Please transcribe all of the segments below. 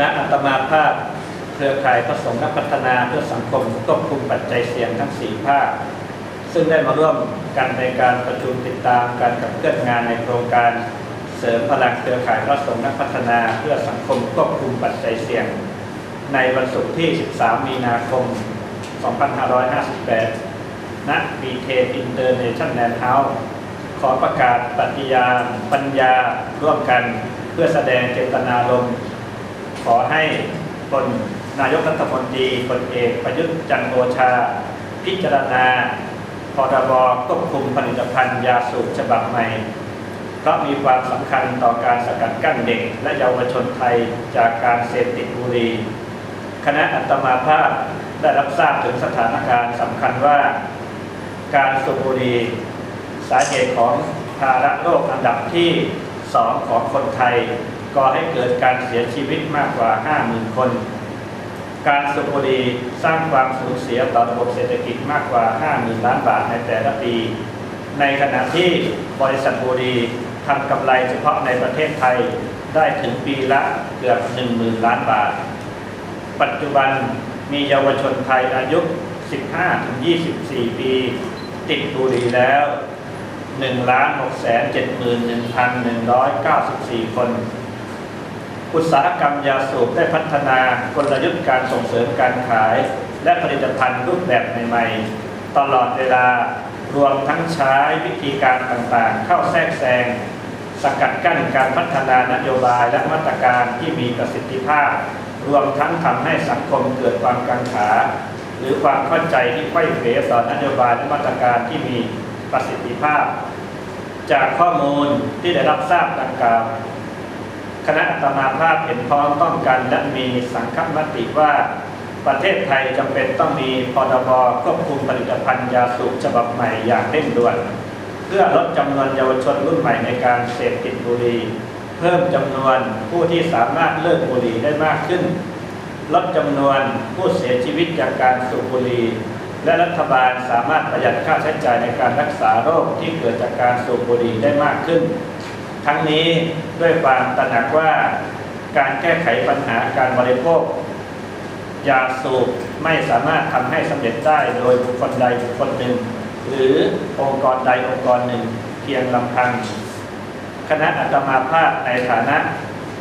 ณะอัตมาภาพ เครือข่ายพระสงฆ์นักพัฒนาเพื่อสังคมควบคุมปัจจัยเสี่ยงทั้ง 4 ภาค ซึ่งได้มาร่วมกันในการประชุมติดตามการขับเคลื่อนงานในโครงการ เสริมพลังเครือข่ายพระสงฆ์นักพัฒนาเพื่อสังคมควบคุมปัจจัยเสี่ยง ในวันศุกร์ที่ 13 มีนาคม 2558 ณบีเทนอินเตอร์เนชั่นแนลเฮาส์ขอประกาศปฏิญาณปัญญาร่วมกันเพื่อแสดงเจตนารมณ์ ขอให้คนนายกรัฐมนตรีพลเอกประยุทธ์จันทร์โอชา พิจารณาพรบควบคุมผลิตภัณฑ์ยาสูบฉบับใหม่ เพราะมีความสำคัญต่อการสกัดกั้นเด็ก และเยาวชนไทยจากการเสพติดบุหรี่คณะอัตมาภาพได้รับทราบถึงสถานการณ์สำคัญว่า การสูบบุหรี่สาเหตุของภาระโรคอันดับที่ 2 ของคนไทย ก่อให้เกิดการเสียชีวิตมากกว่า 50,000 คน การสูบบุหรี่สร้างความสูญเสียต่อระบบเศรษฐกิจมากกว่า 50,000 ล้านบาทในแต่ละปี ในขณะที่บริษัทบุหรี่ทำกำไรเฉพาะในประเทศไทยได้ถึงปีละเกือบ 10,000 ล้านบาท ปัจจุบันมีเยาวชนไทยอายุ 15-24 ปี ติดบุหรี่แล้ว1,671,194 คน อุตสาหกรรมยาสูบได้พัฒนากลยุทธ์การส่งเสริมการขาย และผลิตภัณฑ์รูปแบบใหม่ๆ ตลอดเวลารวมทั้งใช้วิธีการต่างๆ เข้าแทรกแซงสกัดกั้นการพัฒนานโยบายและมาตรการที่มีประสิทธิภาพ รวมทั้งทำให้สังคมเกิดความกังขา หรือความเข้าใจที่ไขว้เขวต่อนโยบายและมาตรการที่มีประสิทธิภาพ จากข้อมูลที่ได้รับทราบดังกล่าว คณะอัตมาภาพเห็นพ้องต้องกันและมีสังคมติว่า ประเทศไทยจำเป็นต้องมีพรบควบคุมผลิตภัณฑ์ยาสูบฉบับใหม่อย่างเร่งด่วน เพื่อลดจำนวนเยาวชนรุ่นใหม่ในการเสพติดบุหรี่เพิ่มจำนวนผู้ที่สามารถเลิกบุหรี่ได้มากขึ้น ลดจำนวนผู้เสียชีวิตจากการสูบบุหรี่และรัฐบาลสามารถประหยัดค่าใช้จ่ายในการรักษาโรคที่เกิดจากการสูบบุหรี่ได้มากขึ้น ทั้งนี้ด้วยความตระหนักว่าการแก้ไขปัญหาการบริโภค ยาสูบไม่สามารถทำให้สำเร็จได้โดยบุคคลใดบุคคลหนึ่ง หรือองค์กรใดองค์กรหนึ่ง เพียงลำพัง คณะอัตมาภาพในฐานะ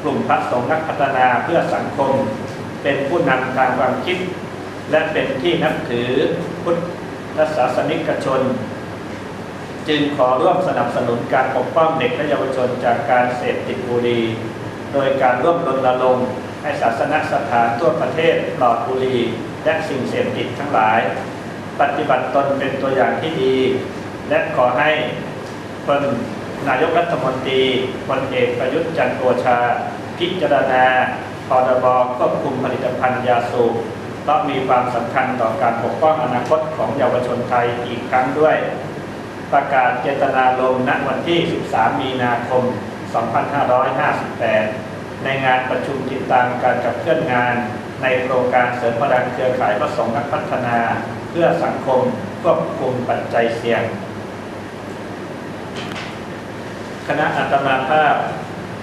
กลุ่มพระสงฆ์นักพัฒนาเพื่อสังคม เป็นผู้นำทางความคิด และเป็นที่นับถือพุทธศาสนิกชน จึงขอร่วมสนับสนุนการปกป้องเด็กและเยาวชนจากการเสพติดบุหรี่โดยการร่วมรณรงค์ให้ศาสนสถานทั่วประเทศปลอดบุหรี่และสิ่งเสพติดทั้งหลาย ปฏิบัติตนเป็นตัวอย่างที่ดี และขอให้คนนายกรัฐมนตรีพลเอกประยุทธ์จันทร์โอชา พิจารณาพรบควบคุมผลิตภัณฑ์ยาสูบเพราะมีความสำคัญต่อการปกป้องอนาคตของเยาวชนไทยอีกครั้งด้วย ประกาศเจตนารมณ์ณวันที่ 13 มีนาคม 2558 ในงานประชุมติดตามการขับเคลื่อนงาน ในโครงการเสริมพลังเครือข่ายพระสงฆ์นักพัฒนา เพื่อสังคมควบคุมปัจจัยเสี่ยง คณะอัตมาภาพ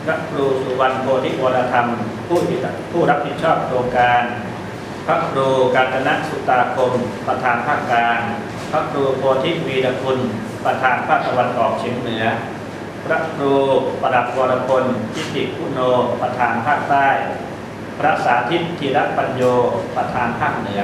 พระครูสุวรรณโพธิวรธรรม ผู้ที่ผู้รับผิดชอบโครงการ พระครูกาญจนสุตาคม ประธานภาคกางพระครูโพธิวีรคุณ ประธานภาคตะวันออกเฉียงเหนือ พระครูประดับวรพลทิติคุโนประธานภาคใต้ พระสาธิตธีรปัญโยประธานภาคเหนือ